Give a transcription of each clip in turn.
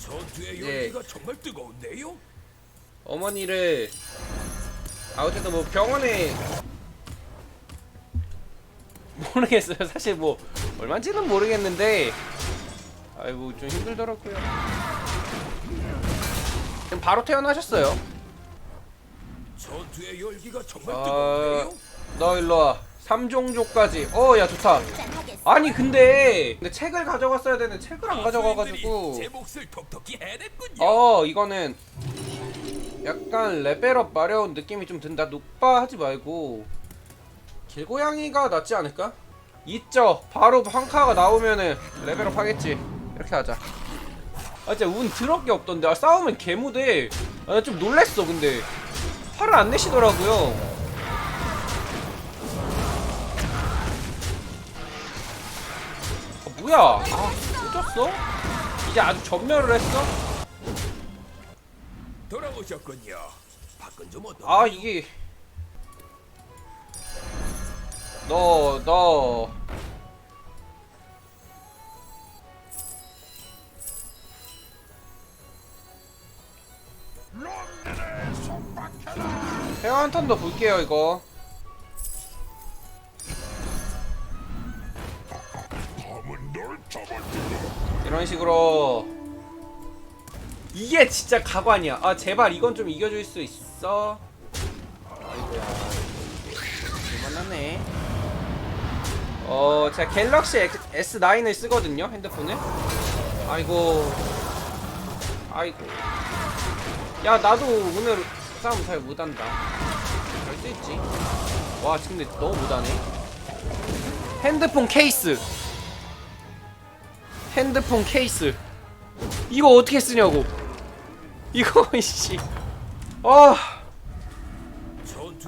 전투의 네. 열기가 정말 뜨거운데요? 어머니를 아 어쨌든 뭐 병원에 모르겠어요 사실 뭐 얼마인지는 모르겠는데 아이고 좀 힘들더라고요 지금 바로 퇴원하셨어요 전투의 열기가 정말 아, 뜨거운데요? 너 일로와 3종족까지 어 야 좋다 아니 근데 근데 책을 가져갔어야 되는데 책을 안 가져가가지고. 제 몫을 톡톡히 해냈군요. 어 이거는 약간 레벨업 마려운 느낌이 좀 든다. 녹바 하지 말고. 길고양이가 낫지 않을까? 있죠. 바로 황카가 나오면은 레벨업 하겠지. 이렇게 하자. 아 진짜 운 드럽게 없던데. 아 싸우면 개무대. 아, 나좀 놀랬어 근데. 화를 안 내시더라고요 뭐야 아 늦었어? 이제 아주 전멸을 했어? 돌아오셨군요. 밖은 좀 어떠? 아 이게 너 너. 헤어 한턴더 볼게요 이거 이런 식으로 이게 진짜 가관이야. 아 제발 이건 좀 이겨줄 수 있어? 아이고야. 만났네. 어 제가 갤럭시 X- S9을 쓰거든요 핸드폰을. 아이고. 아이고. 야 나도 오늘 싸움 잘 못한다. 잘 수 있지? 와 근데 너무 못하네. 핸드폰 케이스 핸드폰 케이스 이거 어떻게 쓰냐고 이거 이씨 아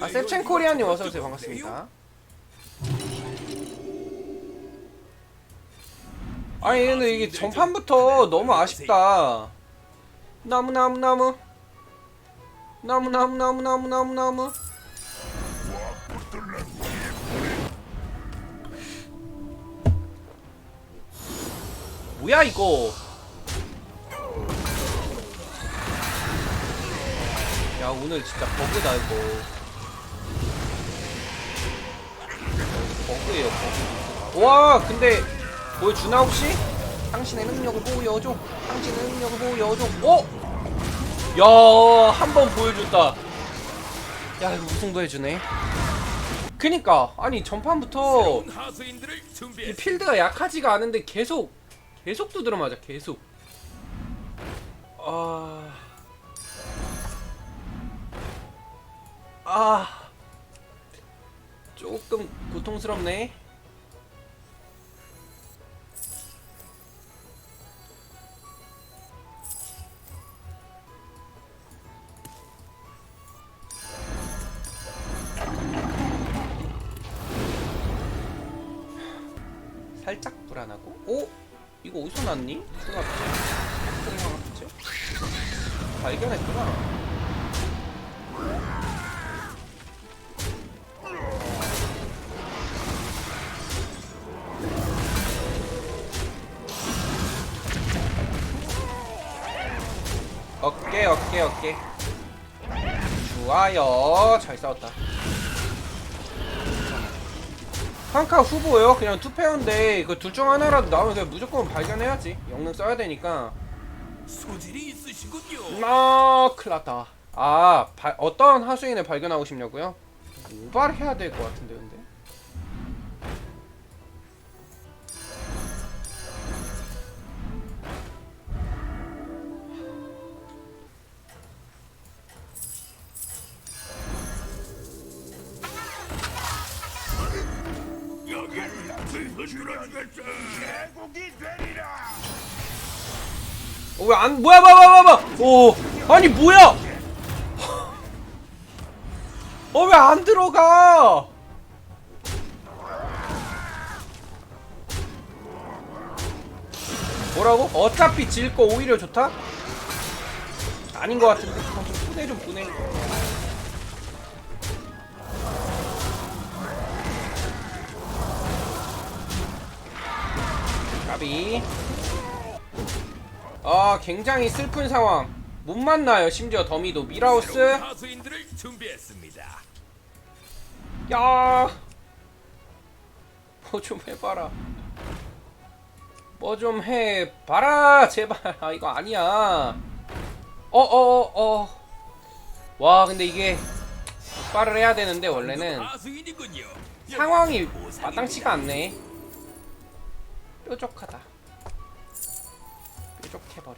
아, 셉첸 코리아님 어서오세요. 반갑습니다. 아니, 근데 이게 전판부터 너무 아쉽다. 나무, 나무, 나무. 나무, 나무, 나무, 나무, 나무, 나무. 뭐야, 이거. 야, 오늘 진짜 버그다, 이거. 버그예요 버그 와 근데 보여주나 혹시? 당신의 능력을 보여줘 당신의 능력을 보여줘 어? 야한 번 보여줬다 야 이거 우승도 해주네 그니까 아니 전판부터 이. 필드가 약하지가 않은데 계속 계속 두드려 맞아 계속. 아... 아... 조금 고통스럽네 어디서 났니? 중학교 중학교 발견했구나. 어깨 어깨 어깨. 좋아요. 잘 싸웠다 한카 후보요. 그냥 투페어인데 그 둘 중 하나라도 나오면 그냥 무조건 발견해야지. 영능 써야 되니까. 소질이 있으시군요. 아 큰일 났다. 아 바, 어떤 하수인을 발견하고 싶냐고요? 오발 해야 될 것 같은데 어, 왜안 뭐야 뭐야 뭐야 뭐야 오 아니 뭐야. 어 왜 안 들어가. 뭐라고? 어차피 질 거 오히려 좋다? 아닌 것 같은데. 아, 좀 분해 까비 아 굉장히 슬픈 상황 못 만나요 심지어 더미도 미라우스. 야. 뭐 좀 해봐라. 뭐 좀 해봐라 제발. 아 이거 아니야. 어어어 어. 와 근데 이게 오빠를 해야 되는데 원래는 하수인이군요. 상황이 보상입니다. 마땅치가 않네. 뾰족하다. 뾰족해버려.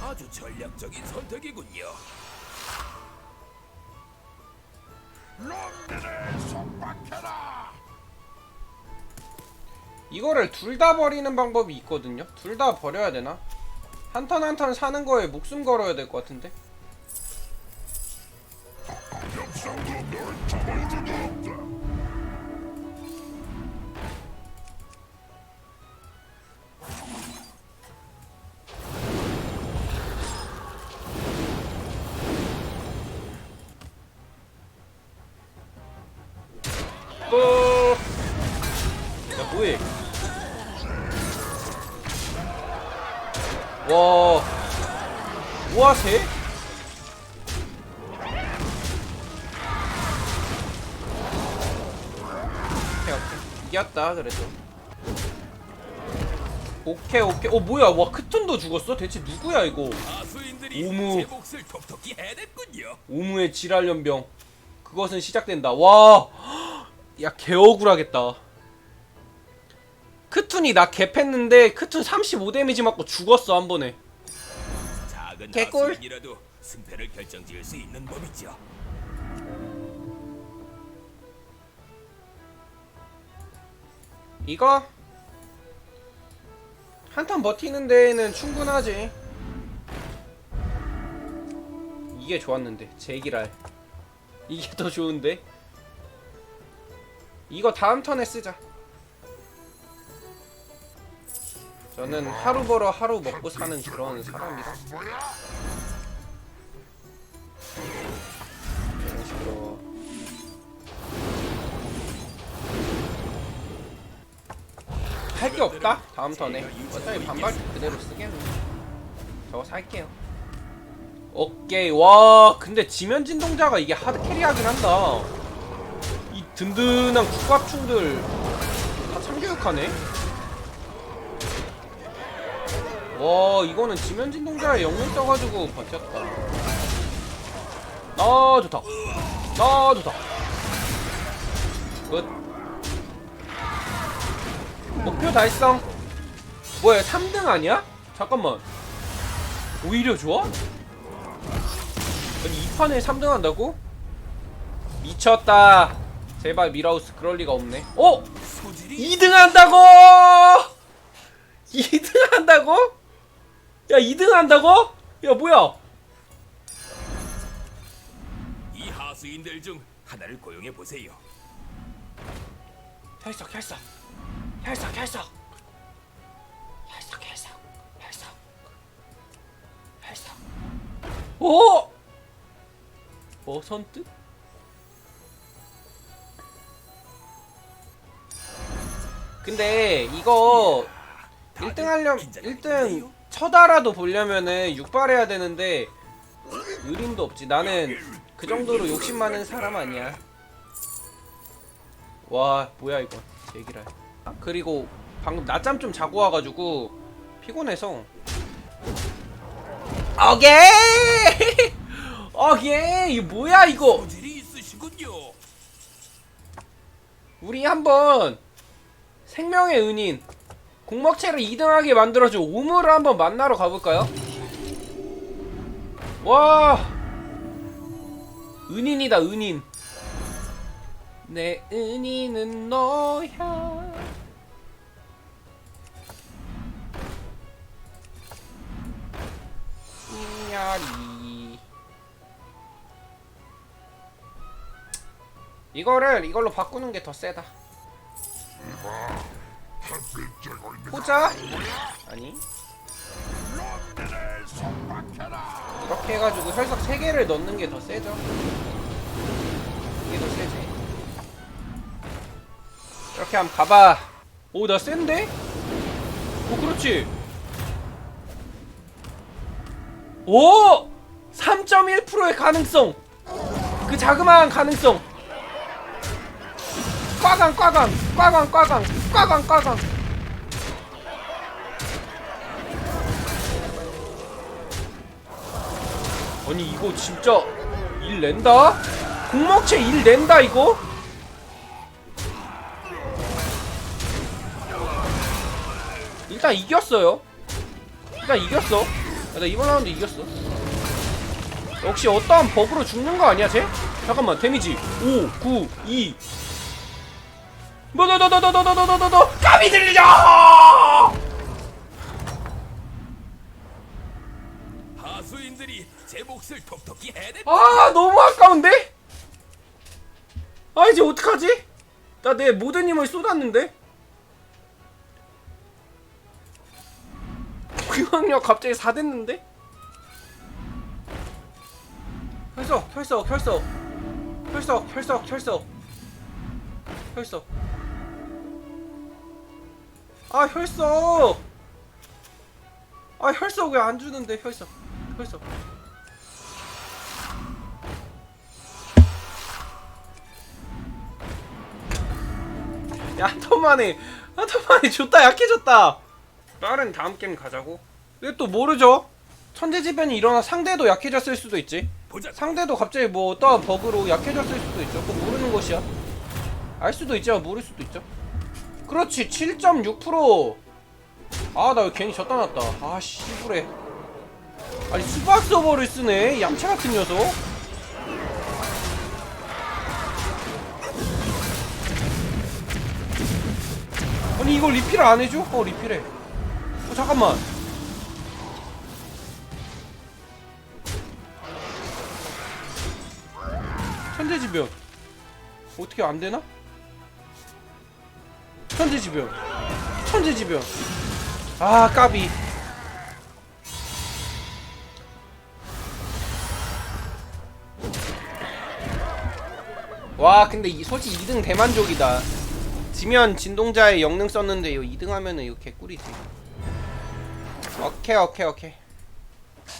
아주 전략적인 선택이군요. 이거를 둘 다 버리는 방법이 있거든요. 둘 다 버려야 되나? 한 턴 한 턴 사는 거에 목숨 걸어야 될 것 같은데. 또. 와. 뭐하세? 오케이 오케이 이겼다 그래도. 오케이 오케이. 어 뭐야? 와 크톤도 죽었어? 대체 누구야 이거? 오무. 오무의 지랄 연병. 그것은 시작된다. 와. 야 개억울하겠다. 크툰이 나 개팼는데 크툰 35 데미지 맞고 죽었어 한 번에. 작은 개꿀. 하수인이라도 승패를 결정지을 수 있는 법이죠. 이거 한턴 버티는 데에는 충분하지. 이게 좋았는데 제기랄. 이게 더 좋은데. 이거 다음 턴에 쓰자. 저는 하루 벌어 하루 먹고 사는 그런 사람이라. 이런 식으로. 할 게 없다? 다음 턴에. 어차피 반발 그대로 쓰겠네. 저거 살게요. 오케이. 와 근데 지면 진동자가 이게 하드 캐리하긴 한다. 이 든든한 국밥충들 다 참교육하네 와 이거는 지면 진동자에 영웅 떠가지고 버텼다 아 좋다 아 좋다 끝 목표 달성. 뭐야, 3등 아니야? 잠깐만. 오히려 좋아? 아니, 2판에 3등 한다고? 미쳤다. 제발 미라우스 그럴 리가 없네. 어? 소질이 2등 한다고! 2등 한다고? 야, 2등 한다고? 야, 뭐야? 이 하수인들 중 하나를 고용해 보세요. 혈석, 혈석. 혈석, 혈석. 혈석, 혈석. 혈석. 혈석. 오! 어, 선뜻? 근데 이거 1등 하려면 1등 쳐다라도 보려면은 6발 해야 되는데 의림도 없지. 나는 그 정도로 욕심 많은 사람 아니야. 와 뭐야 이거 제기랄. 아, 그리고 방금 낮잠 좀 자고 와가지고 피곤해서. 오케이 오케이 이 뭐야 이거. 우리 한번 생명의 은인 공먹체를 2등하게 만들어줘 우물을 한번 만나러 가볼까요? 와! 은인이다 은인. 내 은인은 너야. 이야리. 이거를 이걸로 바꾸는 게 더 세다 포자? 아니? 이렇게 해가지고 혈석 3개를 넣는 게 더 세죠? 이게 더 세지. 이렇게 하면 가봐. 오 나 센데? 어 그렇지. 오! 3.1%의 가능성! 그 자그마한 가능성 꽈강 꽈강 꽈강 꽈강 꽈강 꽈강 아니 이거 진짜 일 낸다? 공목체 일 낸다 이거? 일단 이겼어요 일단 이겼어 야, 나 이번 라운드 이겼어 역시 어떠한 버그로 죽는 거 아니야 쟤? 잠깐만 데미지 5 9 2 너너너너너너너너너너 감이 들리죠 하수인들이 제 몫을 톡톡히 해내. 아 너무 아까운데? 아 이제 어떡하지? 나 내 모든 힘을 쏟았는데? 구형력 갑자기 4 됐는데? 혈석 혈석 혈석 혈석 혈석 혈석 혈석 아 혈석 아 혈석 왜 안 주는데 혈석 혈석 야, 한턴만에 한턴만에 좋다 약해졌다. 빠른 다음 게임 가자고. 근데 또 모르죠. 천재지변이 일어나 상대도 약해졌을 수도 있지. 상대도 갑자기 뭐 어떠한 버그로 약해졌을 수도 있죠. 그거 모르는 것이야. 알 수도 있지만 모를 수도 있죠. 그렇지, 7.6%. 아, 나 왜 괜히 졌다 놨다. 아, 씨부래. 아니, 수박 서버를 쓰네. 이 얌체 같은 녀석. 아니 이걸 리필을 안 해줘? 어 리필해. 어 잠깐만. 천재지변 어떻게 안 되나? 천재지변 천재지변 아 까비. 와 근데 이, 솔직히 2등 대만족이다. 지면 진동자의 영능 썼는데 이거 2등 하면은 이거 개꿀이지. 오케이 오케이 오케이